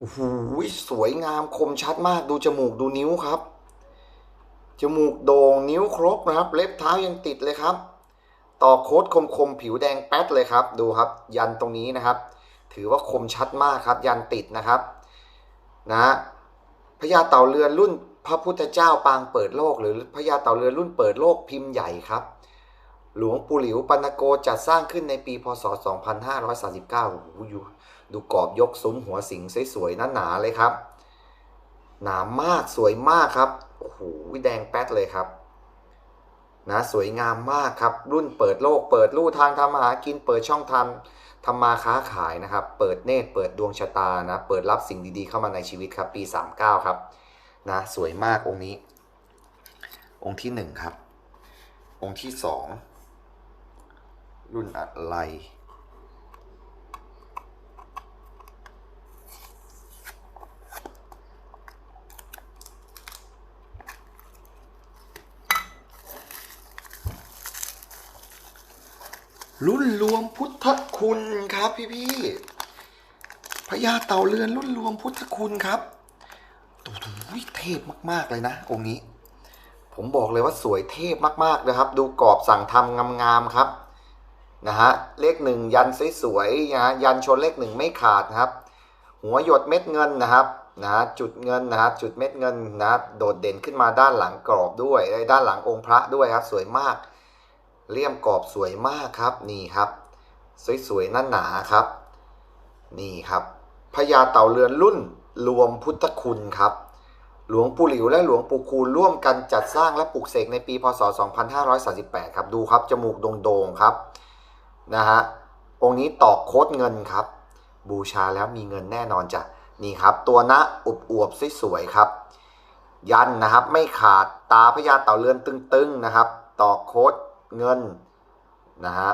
โอ้โหสวยงามคมชัดมากดูจมูกดูนิ้วครับ จมูกโด่งนิ้วครบนะครับ เล็บเท้ายังติดเลยครับ ต่อโค้ดคมคมๆผิวแดงแป๊ดเลยครับ ดูครับ ยันตรงนี้นะครับ ถือว่าคมชัดมากครับ ยันติดนะครับนะพญาเต่าเรือนรุ่นพระพุทธเจ้าปางเปิดโลก หรือพญาเต่าเรือนรุ่นเปิดโลกพิมพ์ใหญ่ครับ หลวงปู่หลิวปัณโกจัดสร้างขึ้นในปีพศ 2539โอ้โหอยู่ ดูกรอบยกซุ้มหัวสิงสวยๆหนาๆเลยครับ หนามากสวยมากครับโอ้โหแดงแป๊ดเลยครับนะสวยงามมากครับ รุ่นเปิดโลก เปิดลู่ทางทำมาหากินเปิดช่องทำทำมาค้าขายนะครับ เปิดเนตรเปิดดวงชะตานะ เปิดรับสิ่งดีๆเข้ามาในชีวิตครับปี 39 ครับนะสวยมากองค์นี้ องค์ที่หนึ่งครับ องค์ที่สองรุ่นอะไร รุ่นรวมพุทธคุณครับพี่พี่พญาเต่าเรือนรุ่นรวมพุทธคุณครับโอ้โหเทพมาก ๆ เลยนะ องค์นี้ ผมบอกเลยว่าสวยเทพมาก ๆ นะครับ ดูกรอบสั่งทำงามๆครับนะฮะเลขหนึ่งยันสวยๆนะยันชนเลขหนึ่งไม่ขาดนะครับ หัวหยดเม็ดเงินนะครับนะจุดเงินนะครับจุดเม็ดเงินนะโดดเด่นขึ้นมาด้านหลังกรอบด้วยด้านหลังองค์พระด้วยครับ สวยมาก เลี่ยมกรอบสวยมากครับนี่ครับ สวยๆนั่นหนาครับ นี่ครับพญาเต่าเรือนรุ่นรวมพุทธคุณครับ หลวงปู่หลิวและหลวงปู่คูณร่วมกันจัดสร้างและปลูกเสกในปีพศ 2538 ครับดูครับจมูกโด่งๆครับนะฮะองค์นี้ตอกโคดเงินครับ บูชาแล้วมีเงินแน่นอนจ้ะนี่ครับ ตัวนะอุบอวบๆสวยๆครับ ยันนะครับ ไม่ขาดตาพญาเต่าเรือนตึงๆนะครับ ตอกโคด เงินนะฮะ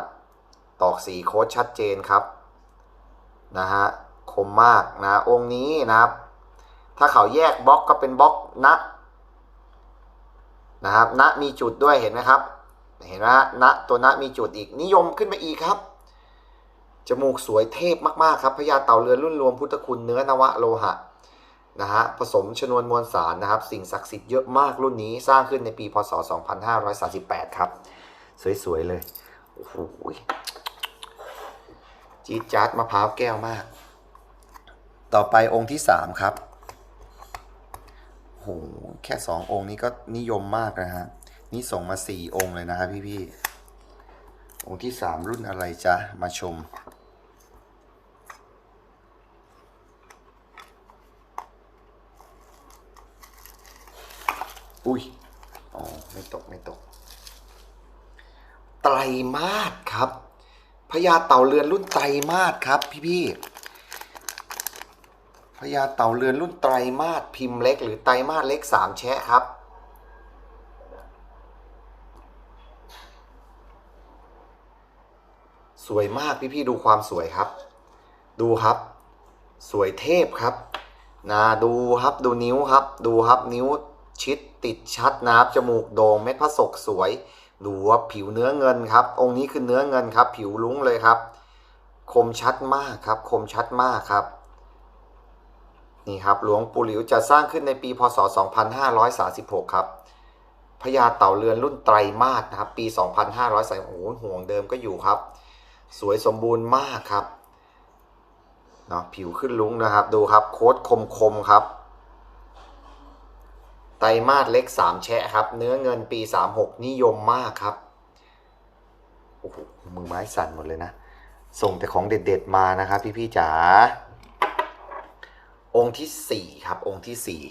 ตอกสีโค้ดชัดเจนครับนะฮะคมมากนะองค์นี้นะครับ ถ้าเขาแยกบล็อกก็เป็นบล็อกนะนะครับนะมีจุดด้วยเห็นไหมครับ เห็นไหมฮะนะตัวนะมีจุดอีกนิยมขึ้นมาอีกครับจมูกสวยเทพมากๆครับพญาเต่าเรือนรุ่นรวมพุทธคุณเนื้อนวะโลหะนะฮะผสมชนวนมวลสารนะครับ สิ่งศักดิ์สิทธิ์เยอะมากรุ่นนี้สร้างขึ้นในปีพศ 2538 ครับ สวยๆเลย โอ้โหจี๊ดจ๊าดมะพร้าวแก้วมาก ต่อไปองค์ที่สามครับโหแค่สององค์นี้ก็นิยมมากนะฮะ นี่ส่งมาสี่องค์เลยนะฮะพี่ๆ องค์ที่สามรุ่นอะไรจ๊ะ มาชม อุ้ย อ๋อ ไม่ตก ไม่ตก ไตรมาสครับพญาเต่าเรือนรุ่นไตรมาสครับ พี่ๆพญาเต่าเรือนรุ่นไตรมาสพิมพ์เล็ก หรือไตรมาสเล็กสามแชะครับสวยมากพี่ๆดูความสวยครับ ดูครับ สวยเทพครับนะดูครับดูนิ้วครับ ดูครับนิ้วชิดติดชัดนะครับจมูกโด่งเม็ดพระศกสวย ดูว่าผิวเนื้อเงินครับ องค์นี้คือเนื้อเงินครับ ผิวลุ้งเลยครับ คมชัดมากครับ คมชัดมากครับนี่ครับหลวงปู่หลิวจะสร้างขึ้นในปีพศ 2536 ครับพญาเต่าเรือนรุ่นไตรมาสนะครับ ปี 2530โอ้โหห่วงเดิมก็อยู่ครับ สวยสมบูรณ์มากครับเนาะผิวขึ้นลุ้งนะครับ ดูครับ โค้ดคมคมๆครับ ตรมาสเล็กสามแชะครับ เนื้อเงินปี 36 นิยมมากครับโอ้โหมือไม้สั่นหมดเลยนะ ส่งแต่ของเด็ดๆมานะครับ พี่ๆจ๋าองค์ที่สี่ครับ องค์ที่สี่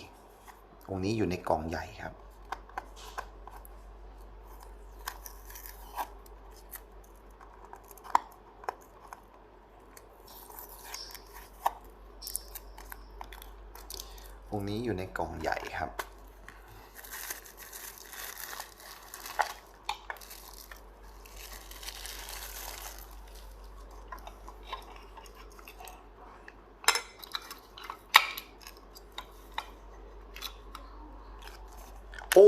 องค์นี้อยู่ในกล่องใหญ่ครับองค์นี้อยู่ในกล่องใหญ่ครับ โอ้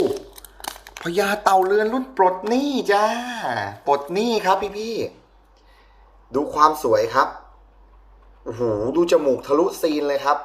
พญาเต่าเรือนรุ่นปลดหนี้จ้า ปลดหนี้ครับพี่พี่ดูความสวยครับโอ้โหดูจมูกทะลุซีนเลยครับ